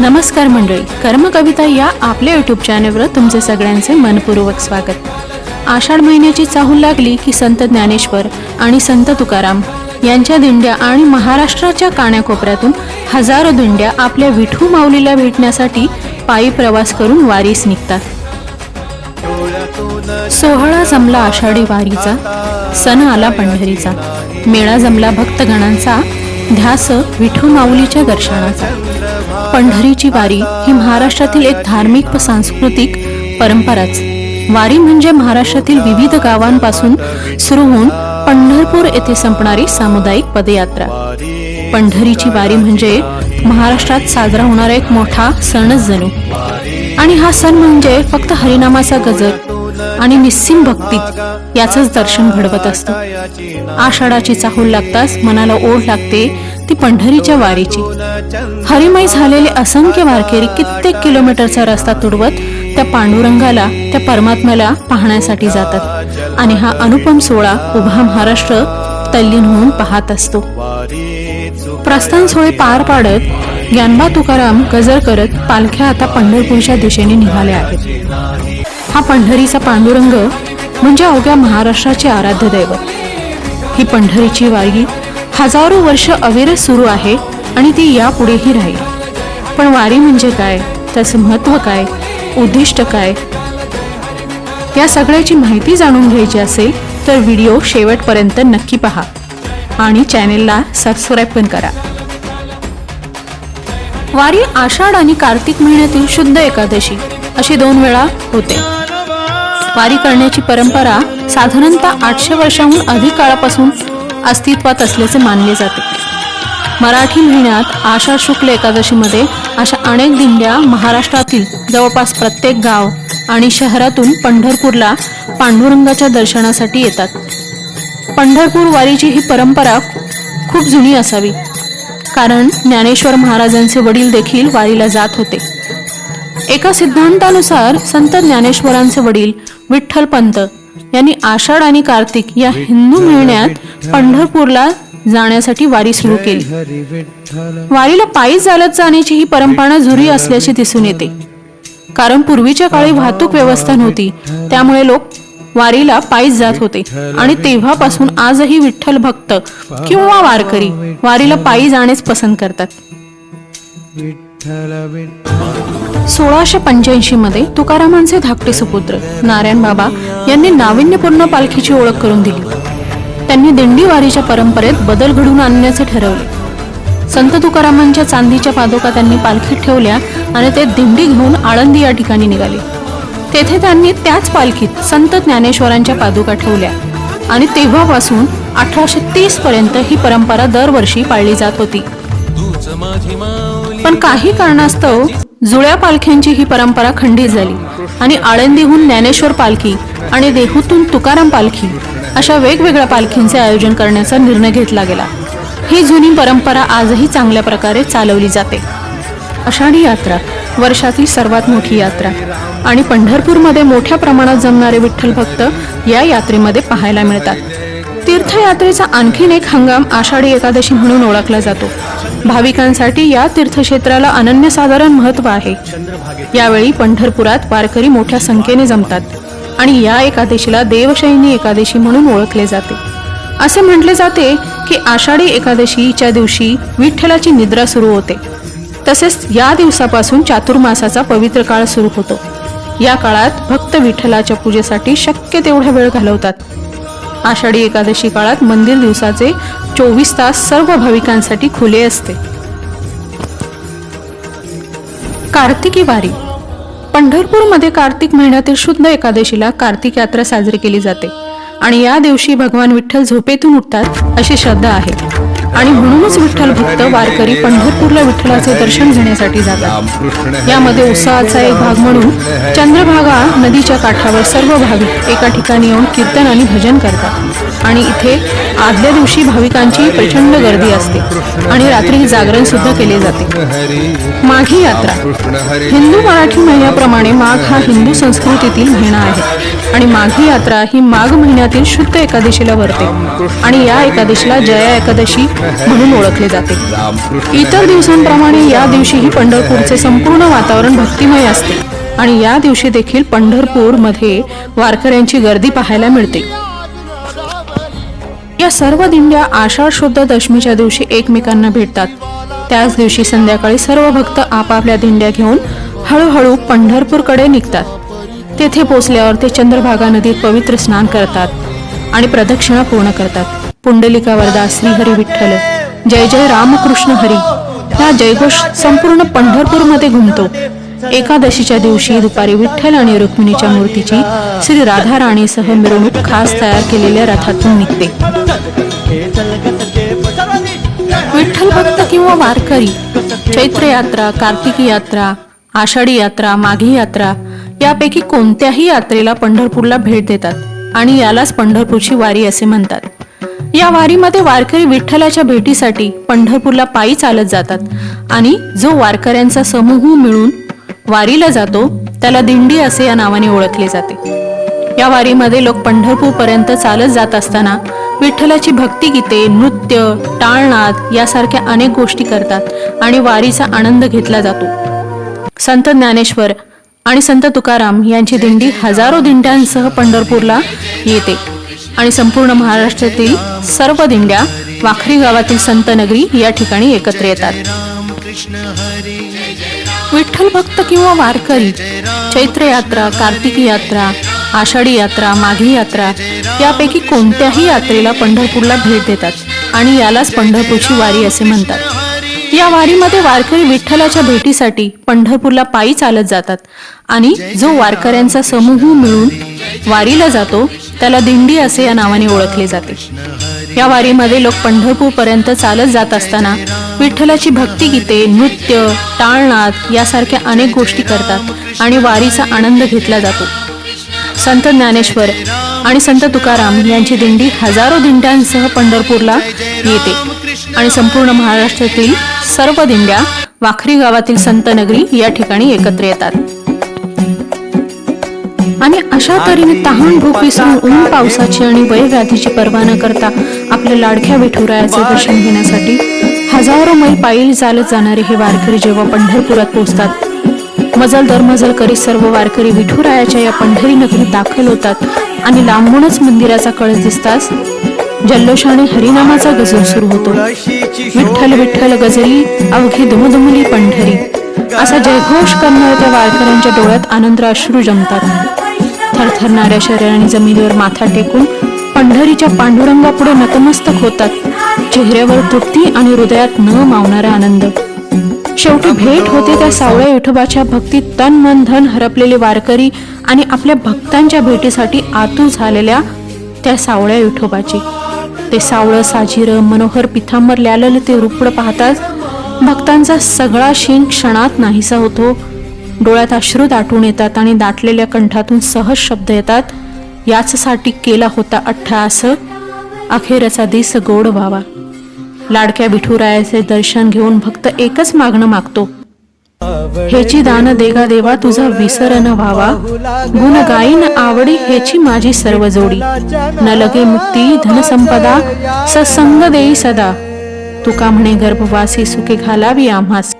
नमस्कार मंडळी कर्मकविता या आपल्या यूट्यूब चॅनलवर तुमचे सगळ्यांचे मनपूर्वक स्वागत. आषाढ महिन्याची चाहूल लागली की संत ज्ञानेश्वर आणि संत तुकाराम यांच्या दिंड्या आणि महाराष्ट्राच्या काण्याकोपऱ्यातून हजारो दिंड्या आपल्या विठू माऊलीला भेटण्यासाठी पायी प्रवास करून वारीस निघतात. सोहळा जमला आषाढी वारीचा सण आला पंढरीचा. मेळा जमला भक्तगणांचा ध्यास विठू माऊलीच्या दर्शनाचा. पंढरीची वारी ही महाराष्ट्रातील एक धार्मिक व सांस्कृतिक परंपराच. वारी म्हणजे महाराष्ट्रातील विविध गावांपासून सुरू होऊन पंढरपूर येथे संपणारी सामुदायिक पदयात्रा. पंढरीची वारी म्हणजे महाराष्ट्रात साजरा होणारा एक मोठा सणच जणू. आणि हा सण म्हणजे फक्त हरिनामाचा गजर आणि निस्सिम भक्ती याचंच दर्शन घडवत असतो. आषाढाची चाहूल लागताच मनाला ओढ लागते ती पंढरीच्या वारीची. हरिमय झालेले असंख्य वारकरी कित्येक किलोमीटरचा रस्ता तुडवत त्या पांडुरंगाला त्या परमात्म्याला पाहण्यासाठी जातात. आणि हा अनुपम सोहळा उभा महाराष्ट्र तल्लीन होऊन पाहत असतो. प्रस्थान सोहळे पार पाडत ज्ञानबा तुकाराम गजर करत पालख्या आता पंढरपूरच्या दिशेने निघाल्या आहेत. हा पंढरीचा पांडुरंग म्हणजे अवघ्या महाराष्ट्राचे आराध्य दैवत. ही पंढरीची वारी हजारो वर्ष अविरत सुरू आहे आणि ती यापुढेही राहील. पण वारी म्हणजे काय? त्याचं महत्त्व काय? उद्दिष्ट काय? या सगळ्याची माहिती जाणून घ्यायची असेल तर व्हिडिओ शेवटपर्यंत नक्की पहा आणि चॅनेलला सबस्क्राईब पण करा. वारी आषाढ आणि कार्तिक महिन्यातील शुद्ध एकादशी अशी दोन वेळा होते. वारी करण्याची परंपरा साधारणतः आठशे वर्षाहून अधिक काळापासून अस्तित्वात असल्याचे मानले जाते. मराठी महिन्यात आषाढ शुक्ल एकादशीमध्ये अशा अनेक दिंड्या महाराष्ट्रातील जवळपास प्रत्येक गाव आणि शहरातून पंढरपूरला पांडुरंगाच्या दर्शनासाठी येतात. पंढरपूर वारीची ही परंपरा खूप जुनी असावी कारण ज्ञानेश्वर महाराजांचे वडील देखील वारीला जात होते. एका सिद्धांतानुसार संत ज्ञानेश्वरांचे वडील विठ्ठलपंत यांनी आषाढ आणि कार्तिक या हिंदू महिन्यात पंढरपूरला जाण्यासाठी वारी सुरू केली. वारीला पायी चालत जाण्याची ही परंपरा जुरी असल्याचे दिसून येते. कारण पूर्वीच्या काळी वाहतूक व्यवस्था नव्हती. त्यामुळे लोक वारीला पायीच जात होते. आणि तेव्हापासून आजही विठ्ठल भक्त किंवा वारकरी वारीला पायी जाणेच पसंत करतात. सोळाशे पंच्याऐंशी मध्ये तुकारामांचे धाकटे सुपुत्र नारायण बाबा यांनी नाविन्यपूर्ण पालखीची ओळख करून दिली. त्यांनी दिंडी वारीच्या परंपरेत बदल घडवून आणण्याचे ठरवले. संत तुकारामांच्या चांदीच्या पादुका त्यांनी पालखीत ठेवल्या आणि ते दिंडी घेऊन आळंदी या ठिकाणी निघाले. तेथे त्यांनी त्याच पालखीत संत ज्ञानेश्वरांच्या पादुका ठेवल्या आणि तेव्हापासून अठराशे तीस पर्यंत ही परंपरा दरवर्षी पाळली जात होती. पण काही कारणास्तव जुळ्या पालख्यांची ही परंपरा खंडित झाली. आणि आळंदीहून ज्ञानेश्वर पालखी आणि देहूतून तुकाराम पालखी अशा वेगवेगळ्या पालखींचे आयोजन करण्याचा निर्णय घेतला गेला. ही जुनी परंपरा आजही चांगल्या प्रकारे चालवली जाते. आषाढी यात्रा वर्षातील सर्वात मोठी यात्रा आणि पंढरपूरमध्ये मोठ्या प्रमाणात जमणारे विठ्ठल भक्त या यात्रेमध्ये पाहायला मिळतात. तीर्थयात्रेचा आणखीन एक हंगाम आषाढी एकादशी म्हणून ओळखला जातो. भाविकांसाठी या तीर्थक्षेत्राला अनन्यसाधारण महत्त्व आहे. यावेळी पंढरपुरात वारकरी मोठ्या संख्येने जमतात आणि या एकादशीला देवशैनी एकादशी म्हणून ओळखले जाते. असे म्हटले जाते की आषाढी एकादशीच्या दिवशी विठ्ठलाची निद्रा सुरू होते. तसेच या दिवसापासून चातुर्मासाचा पवित्र काळ सुरू होतो. या काळात भक्त विठ्ठलाच्या पूजेसाठी शक्य तेवढा वेळ घालवतात. आषाढी एकादशी काळात मंदिर दिवसाचे चोवीस तास सर्व भाविकांसाठी खुले असते. कार्तिकी वारी. पंढरपूरमध्ये कार्तिक महिन्यातील शुद्ध एकादशीला कार्तिक यात्रा साजरी केली जाते आणि या दिवशी भगवान विठ्ठल झोपेतून उठतात अशी श्रद्धा आहे. आणि म्हणूनच विठ्ठल भक्त वारकरी पंढरपूरला विठ्ठलाचे दर्शन घेण्यासाठी जातात. यामध्ये उत्साहाचा एक भाग म्हणून चंद्रभागा नदीच्या काठावर सर्व भाविक एका ठिकाणी येऊन कीर्तन आणि भजन करतात. आणि इथे आदल्या दिवशी भाविकांची प्रचंड गर्दी असते आणि रात्री जागरण सुद्धा केले जाते. माघी यात्रा. हिंदू मराठी महिन्याप्रमाणे माघ हा हिंदू संस्कृतीतील महिना आहे आणि माघी यात्रा ही माघ महिन्यातील शुद्ध एकादशीला भरते आणि या एकादशीला जया एकादशी म्हणून ओळखले जाते. इतर दिवसांप्रमाणे या दिवशीही पंढरपूरचे संपूर्ण वातावरण भक्तिमय असते आणि या दिवशी देखील पंढरपूरमध्ये वारकऱ्यांची गर्दी पाहायला मिळते. या सर्व दिंड्या आषाढ शुद्ध दशमीच्या दिवशी एकमेकांना भेटतात. त्याच दिवशी संध्याकाळी सर्व भक्त आपापल्या दिंड्या घेऊन हळूहळू पंढरपूरकडे निघतात. तेथे पोचल्यावर ते चंद्रभागा नदीत पवित्र स्नान करतात आणि प्रदक्षिणा पूर्ण करतात. पुंडलिका वरदा श्रीहरी विठ्ठल जय जय रामकृष्ण हरी. हा जयघोष संपूर्ण पंढरपूरमध्ये घुमतो. एकादशीच्या दिवशी दुपारी विठ्ठल आणि रुक्मिणीच्या मूर्तीची श्री राधा राणीसह मिरवणूक खास तयार केलेल्या रथातून निघते. विठ्ठल भक्त किंवा वारकरी चैत्र यात्रा कार्तिकी यात्रा आषाढी यात्रा माघी यात्रा यापैकी कोणत्याही यात्रेला पंढरपूरला भेट देतात आणि यालाच पंढरपूरची वारी असे म्हणतात. या वारीमध्ये वारकरी विठ्ठलाच्या भेटीसाठी पंढरपूरला पायी चालत जातात आणि जो वारकऱ्यांचा समूह मिळून वारीला जातो त्याला दिंडी असे या नावाने ओळखले जाते. या वारीमध्ये लोक पंढरपूरपर्यंत चालत जात असताना विठ्ठलाची भक्तिगीते नृत्य टाळनाद यासारख्या अनेक गोष्टी करतात आणि वारीचा आनंद घेतला जातो. संत ज्ञानेश्वर आणि संत तुकाराम यांची दिंडी हजारो दिंड्यांसह पंढरपूरला येते आणि संपूर्ण महाराष्ट्रातील सर्व दिंड्या वाखरी गावातील संत नगरी या ठिकाणी एकत्र येतात. विठ्ठल भक्त किंवा वारकरी चैत्र यात्रा कार्तिकी यात्रा आषाढी यात्रा माघी यात्रा यापैकी कोणत्याही यात्रेला पंढरपूरला भेट देतात आणि यालाच पंढरपूरची वारी असे म्हणतात. या वारीमध्ये वारकरी विठ्ठलाच्या भेटीसाठी पंढरपूरला पायी चालत जातात आणि जो वारकऱ्यांचा समूह मिळून वारीला जातो त्याला दिंडी असे या नावाने ओळखले जाते. या वारीमध्ये लोक पंढरपूरपर्यंत चालत जात असताना विठ्ठलाची भक्तिगीते नृत्य टाळनाद यासारख्या अनेक गोष्टी करतात आणि वारीचा आनंद घेतला जातो. संत ज्ञानेश्वर आणि संत तुकाराम यांची दिंडी हजारो दिंड्यांसह पंढरपूरला येते आणि संपूर्ण महाराष्ट्रातील सर्व दिंड्या वाखरी गावातील संत नगरी या ठिकाणी एकत्र येतात. आणि अशा तऱ्हेने तहान भूक विसरून ऊन पावसाची आणि वयव्याधीची पर्वा न करता आपल्या लाडक्या विठुरायाचे दर्शन घेण्यासाठी हजारो मैल पायी चालत जाणारे हे वारकरी जेव्हा पंढरपुरात पोहोचतात मजल दर मजल करीत सर्व वारकरी विठुरायाच्या या पंढरी नगरीत दाखल होतात आणि लांबूनच मंदिराचा कळस दिसताच जल्लोषाने हरिनामाचा गजर सुरू होतो. विठ्ठल विठ्ठल गजरी अवघी दुमदुमली पंढरी. असा जयघोष करणाऱ्या त्या वारकऱ्यांच्या डोळ्यात आनंद अश्रू जमतात. थरथरणाऱ्या शरीराने जमिनीवर माथा टेकून पंढरीच्या पांडुरंगापुढे नतमस्तक होतात. चेहऱ्यावर तृप्ती आणि हृदयात न मावणारा आनंद. शेवटी भेट होते त्या सावळ्या विठोबाच्या भक्तीत तन मन धन हरपलेले वारकरी आणि आपल्या भक्तांच्या भेटीसाठी आतूर झालेल्या त्या सावळ्या विठोबाची. ते सावळं साजिर मनोहर पिथांबर ल्यालं ते रुपड पाहताच भक्तांचा सगळा शेण क्षणात नाहीसा होतो. डोळ्यात अश्रू दाटून येतात आणि दाटलेल्या कंठातून सहज शब्द येतात. याचसाठी केला होता अठ्ठास अखेरचा दिस गोड व्हावा. लाडक्या विठुरायाचे दर्शन घेऊन भक्त एकच मागणं मागतो. हेची दान देगा देवा तुझा विसर न व्हावा. गुण गाईन आवडी हेची माझी सर्व जोडी. न लगे मुक्ती धनसंपदा सत्संग देई सदा. तुका म्हणे गर्भवासी सुखे घालावी आम्हास.